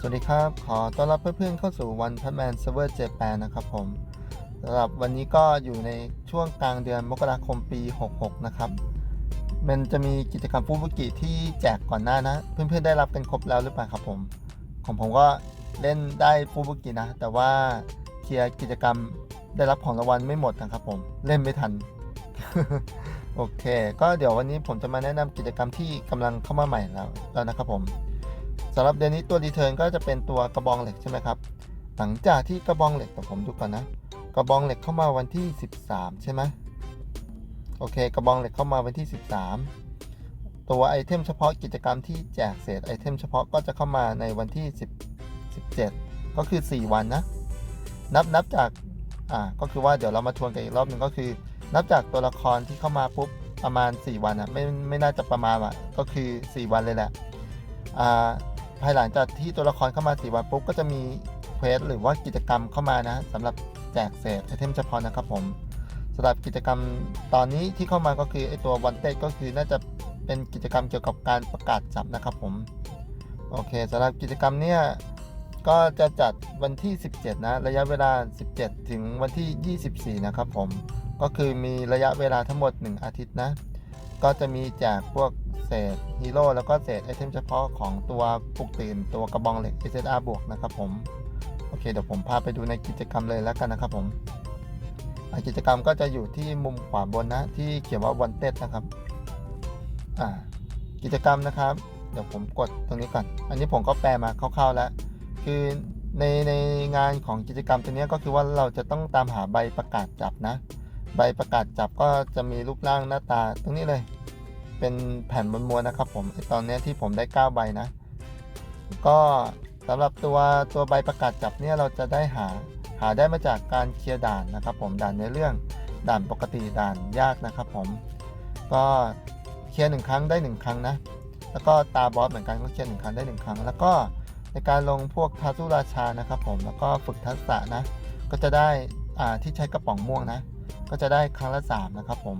สวัสดีครับ ขอต้อนรับเพื่อนๆเข้าสู่วันพั m แมนเซิร์ฟเวอร์เจแปนนะครับผมสำหรับวันนี้ก็อยู่ในช่วงกลางเดือนมกราคมปี 66 นะครับ มันจะมีกิจกรรมฟูบุกิที่แจกก่อนหน้านะ เพื่อนๆได้รับกันครบแล้วหรือเปล่าครับผม ของผมก็เล่นได้ฟูบุกินะ แต่ว่าเคลียร์กิจกรรมได้รับของรางวัลไม่หมดนะครับผม เล่นไม่ทัน โอเค ก็เดี๋ยววันนี้ผมจะมาแนะนำกิจกรรมที่กำลังเข้ามาใหม่แล้วแล้วนะครับผม สำหรับเดือนนี้ตัวรีเทิร์นก็จะเป็นตัวกระบองเหล็กใช่ไหมครับ หลังจากที่กระบองเหล็กแต่ผมดูก่อนนะ กระบองเหล็กเข้ามาวันที่ 13 ใช่ไหมโอเค กระบองเหล็กเข้ามาวันที่ 13 ตัวไอเทมเฉพาะกิจกรรมที่แจกเศษไอเทมเฉพาะก็จะเข้ามาในวันที่ 10 17 ก็คือ 4 วันนะ นับนับจากอ่าก็คือว่าเดี๋ยวเรามาทวนกันอีกรอบหนึ่งก็คือ นับจากตัวละครที่เข้ามาปุ๊บประมาณ 4 วันอะไม่ไม่น่าจะประมาณอะก็คือ 4 วันเลยแหละอ่า ภายหลังจากที่ตัวละครเข้ามา4วันปุ๊บก็จะมีเควสหรือว่ากิจกรรมเข้ามานะสำหรับแจกเศษไอเทมเฉพาะนะครับผมสำหรับกิจกรรมตอนนี้ที่เข้ามาก็คือไอตัววันเต้ก็คือน่าจะเป็นกิจกรรมเกี่ยวกับการประกาศจับนะครับผมโอเคสำหรับกิจกรรมเนี่ยก็จะจัดวันที่ 17 นะ ระยะเวลา 17 ถึงวันที่ 24 นะครับผม ก็คือมีระยะเวลาทั้งหมด 1 อาทิตย์นะ ก็จะมีแจกพวก เศษฮีโร่แล้วก็เศษไอเทมเฉพาะของตัวปลุกตื่นตัวกระบองเหล็ก SSR บวกนะครับผม โอเค เดี๋ยวผมพาไปดูในกิจกรรมเลยแล้วกันนะครับผมอะกิจกรรมก็จะอยู่ที่มุมขวาบนนะ ที่เขียนว่าวันเต็ดนะครับอ่ากิจกรรมนะครับ เดี๋ยวผมกดตรงนี้ก่อน อันนี้ผมก็แปลมาคร่าวๆแล้ว คือในในงานของกิจกรรมตัวนี้ก็คือว่าเราจะต้องตามหาใบประกาศจับนะ ใบประกาศจับก็จะมีรูปร่างหน้าตาตรงนี้เลย เป็นแผ่นม้วนๆนะครับผมตอนนี้ที่ผมได้ 9 ใบนะ ก็สำหรับตัวตัวใบประกาศจับเนี่ยเราจะได้หาหาได้มาจากการเคลียร์ด่านนะครับ ผมด่านในเรื่องด่านปกติด่านยากนะครับผมก็เคลียร์หนึ่งครั้งได้หนึ่งครั้งนะแล้วก็ตาบอสเหมือนกันก็เคลียร์หนึ่งครั้งได้หนึ่งครั้ง แล้วก็ในการลงพวกทาสุราชานะครับ ผมแล้วก็ฝึกทักษะนะ ก็จะได้อ่าที่ใช้กระป๋องม่วงนะ ก็จะได้ครั้งละ3นะครับผม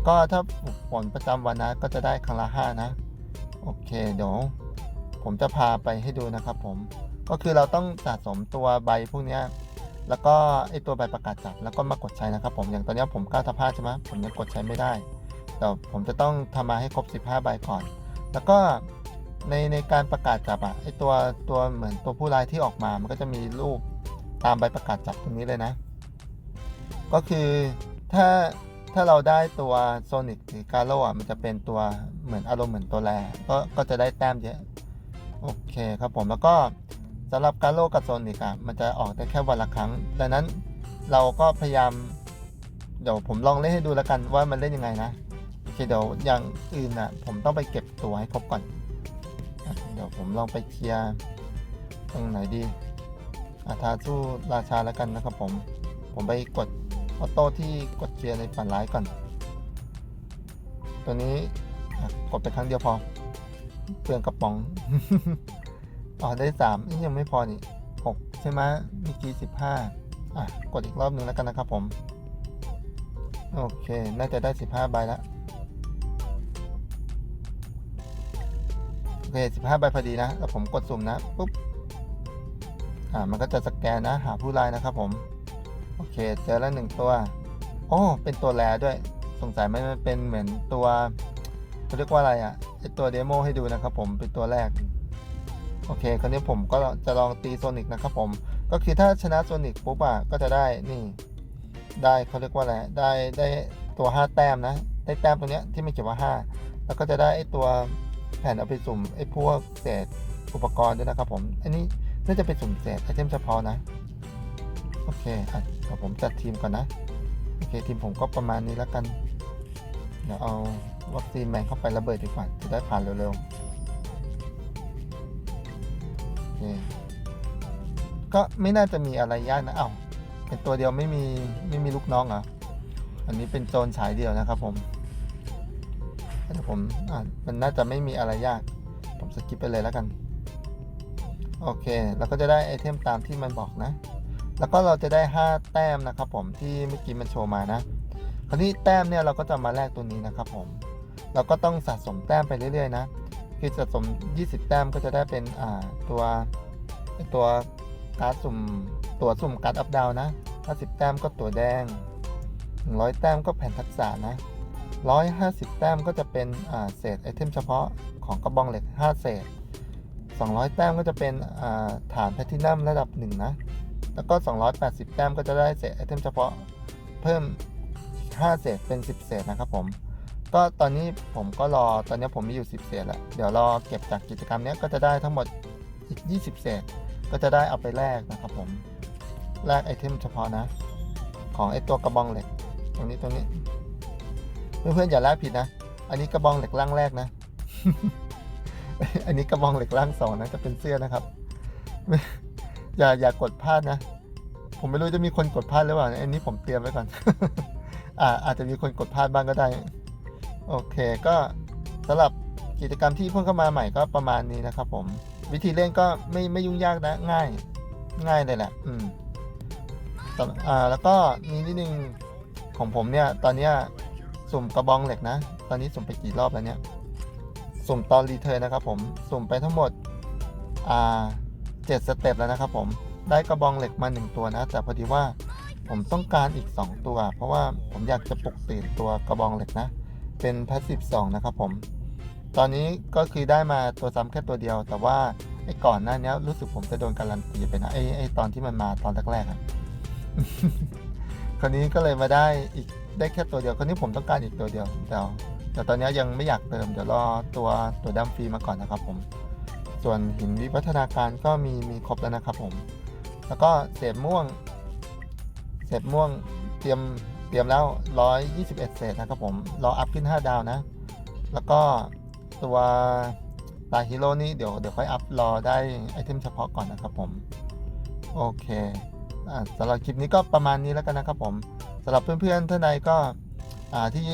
แล้วก็ถ้าฝึกฝนประจำวันนะก็จะได้ครั้งละ5นะ โอเคเดี๋ยวผมจะพาไปให้ดูนะครับผม ก็คือเราต้องสะสมตัวใบพวกนี้แล้วก็ไอตัวใบประกาศจับแล้วก็มากดใช้นะครับผม อย่างตอนนี้ผม9ทับ5ใช่ไหมผมยังกดใช้ไม่ได้ แต่ผมจะต้องทำมาให้ครบ 15 ใบก่อน แล้วก็ในในการประกาศจับอะไอตัวตัวเหมือนตัวผู้ร้ายที่ออกมา มันก็จะมีรูปตามใบประกาศจับตรงนี้เลยนะ ก็คือถ้า ถ้าเราได้ตัวโซนิกหรือกาโร่ะมันจะเป็นตัวเหมือนอารมณ์เหมือนตัวแรก็ก็จะได้แต้มเยอะ โอเคครับผมแล้วก็สำหรับกาโร่กับโซนิกอะมันจะออกได้แค่วันละครั้ง ดังนั้นเราก็พยายาม เดี๋ยวผมลองเล่นให้ดูแล้วกันว่ามันเล่นยังไงนะโอเคเดี๋ยวอย่างอื่นอะผมต้องไปเก็บตัวให้ครบก่อน เดี๋ยวผมลองไปเคลียร์ตรงไหนดีอาทาสู้ราชาแล้วกันนะครับผม ผมไปกด ออโต้ที่กดเคลียร์ในฝันร้ายก่อน ตัวนี้กดไปครั้งเดียวพอ เปลืองกระป๋อง อ๋อได้สามนี่ยังไม่พอนี่หกใช่ไหมเมื่อกี้สิบห้าอะ กดอีกรอบหนึ่งแล้วกันนะครับผม โอเค น่าจะได้สิบห้าใบแล้วโอเคสิบห้าใบพอดีนะแล้วผมกดสุ่มนะ ปุ๊บ อ่า มันก็จะสแกนนะ หาผู้รายนะครับผม โอเค เจอแล้วหนึ่งตัวโอ้เป็นตัวแรด้วย สงสัยมันเป็นเหมือนตัวเขาเรียกว่าอะไรอะ่ะไอตัวเดโมให้ดูนะครับผมเป็นตัวแรก โอเค คราวนี้ผมก็จะลองตีโซนิกนะครับผม ก็คือถ้าชนะโซนิกปุ๊บอะก็จะได้นี่ได้เขาเรียกว่าอะไรได้ได้ตัว 5 แต้มนะ ได้แต้มตัวเนี้ยที่ไม่เขียนว่า 5 แล้วก็จะได้ไอตัวแผ่นเอาไปสุ่มไอพวกเศษอุปกรณ์ด้วยนะครับผม อันนี้น่าจะเป็นสุ่มเศษไอเทมเฉพาะนะ อเคอะเดี๋ยวผมจัดทีมก่อนนะ โอเคทีมผมก็ประมาณนี้แล้วกัน เดี๋ยวเอาวัคซีนแมนเข้าไประเบิดดีกว่าจะได้ผ่านเร็วๆโอเคก็ไม่น่าจะมีอะไรยากนะเอ้าเป็นตัวเดียวไม่มีไม่มีลูกน้องเหรออันนี้เป็นโจรฉายเดียวนะครับผมเดี๋ยวผมอ่ามันน่าจะไม่มีอะไรยาก ผมสกิปไปเลยแล้วกัน โอเคแล้วก็จะได้ไอเทมตามที่มันบอกนะ แล้วก็เราจะได้ 5 แต้มนะครับ ผมที่เมื่อกี้มันโชว์มานะคราวนี้แต้มเนี่ยเราก็จะมาแลกตัวนี้นะครับ ผม เราก็ต้องสะสมแต้มไปเรื่อยๆนะคือสะสม 20 แต้มก็จะได้เป็นอ่าตัวตัวการ์ดสุ่มตัวสุ่มการ์ดอัพดาวนะ 50 แต้มก็ตัวแดง 100 แต้มก็แผ่นทักษะนะ 150 แต้มก็จะเป็นอ่าเศษไอเทมเฉพาะของกระบองเหล็ก 5 เศษ 200 แต้มก็จะเป็นอ่าฐานแพทินัมระดับ 1 นะ แล้วก็ 280 แต้มก็จะได้เศษไอเทมเฉพาะเพิ่ม 5 เศษเป็น 10 เศษนะครับผม ก็ตอนนี้ผมก็รอตอนนี้ผมมีอยู่ 10 เศษแล้วเดี๋ยวรอเก็บจากกิจกรรมนี้ก็จะได้ทั้งหมดอีก 20 เศษ ก็จะได้เอาไปแลกนะครับผมแลกไอเทมเฉพาะนะ ของไอตัวกระบองเหล็ก ตรงนี้ตรงนี้ เพื่อนๆอย่าแลกผิดนะ อันนี้กระบองเหล็กร่างแรกนะ อันนี้กระบองเหล็กร่างสองนะจะเป็นเสื้อนะครับ อย่าอย่ากดพลาดนะ ผมไม่รู้จะมีคนกดพลาดหรือเปล่าอันนี้ผมเตรียมไว้ก่อน อ่าอาจจะมีคนกดพลาดบ้างก็ได้ โอเคก็สำหรับกิจกรรมที่เพิ่งเข้ามาใหม่ก็ประมาณนี้นะครับ ผม วิธีเล่นก็ไม่ไม่ยุ่งยากนะง่าย ง่ายเลยแหละ อืมอ่าแล้วก็มีนิดนึงของผมเนี่ย ตอนเนี้ยสุ่มกระบองเหล็กนะ ตอนนี้สุ่มไปกี่รอบแล้วเนี่ย สุ่มตอนรีเทิร์นนะครับผม สุ่มไปทั้งหมด อ่า เจ็ดสเต็ปแล้วนะครับผมได้กระบองเหล็กมาหนึ่งตัวนะ แต่พอดีว่าผมต้องการอีก 2 ตัว เพราะว่าผมอยากจะปลุกตื่นตัวกระบองเหล็กนะ เป็นพาสซีฟ2นะครับผม ตอนนี้ก็คือได้มาตัวซ้ำแค่ตัวเดียว แต่ว่าไอ้ก่อนหน้านี้รู้สึกผมจะโดนการันตีไปนะไอ้ไอ้ตอนที่มันมาตอนแรกๆอะคราวนี้ก็เลยมาได้อีกได้แค่ตัวเดียวคราวนี้ผมต้องการอีกตัวเดียวแต่แต่ตอนนี้ยังไม่อยากเติมเดี๋ยวรอตัวตัวดัมฟรีมาก่อนนะครับผม ส่วนหินวิวัฒนาการก็มีมีครบแล้วนะครับผม แล้วก็เศษม่วง เศษม่วงเตรียมเตรียมแล้ว 121 เศษนะครับผมรออัพขึ้น 5 ดาวนะ แล้วก็ตัวลายฮีโร่นี่เดี๋ยวเดี๋ยวค่อยอัพรอได้ไอเทมเฉพาะก่อนนะครับผม โอเคอ่าสำหรับคลิปนี้ก็ประมาณนี้แล้วกันนะครับผมสำหรับเพื่อนๆท่านใดก็ที่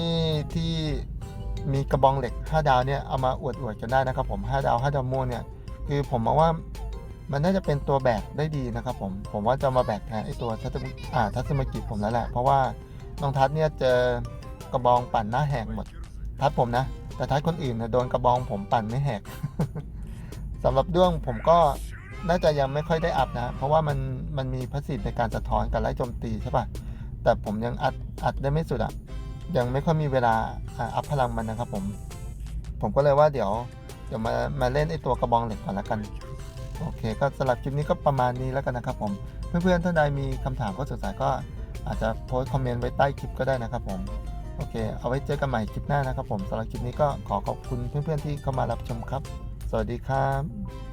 ที่มีกระบองเหล็ก 5 ดาวเนี่ยเอามาอวดๆกันได้นะครับผม 5 ดาว 5 ดาวม่วงเนี่ย คือผมมองว่ามันน่าจะเป็นตัวแบกได้ดีนะครับผมผมว่าจะมาแบกแทนไอตัวทัศมิอ่าทัศมกิจผมแล้วแหละ เพราะว่าน้องทัศน์เนี่ยเจอกระบองปั่นหน้าแหกหมด ทัศน์ผมนะ แต่ทัศน์คนอื่นนะโดนกระบองผมปั่นไม่แหกสำหรับด้วงผมก็น่าจะยังไม่ค่อยได้อัพนะ เพราะว่ามันมันมีพาสซีในการสะท้อนกับไล่โจมตีใช่ปะแต่ผมยังอัดอัดได้ไม่สุดอะยังไม่ค่อยมีเวลาอ่าอัพพลังมันนะครับผม ผมก็เลยว่าเดี๋ยว เดี๋ยวมามาเล่นไอตัวกระบองเหล็กก่อนละกันโอเค ก็สำหรับคลิปนี้ก็ประมาณนี้แล้วกันนะครับผมเพื่อนๆท่านใดมีคำถามก็สงสัยก็อาจจะโพสต์คอมเมนต์ไว้ใต้คลิปก็ได้นะครับผมโอเค เอาไว้เจอกันใหม่คลิปหน้านะครับผมสำหรับคลิปนี้ก็ขอขอบคุณเพื่อนๆที่เข้ามารับชมครับ สวัสดีครับ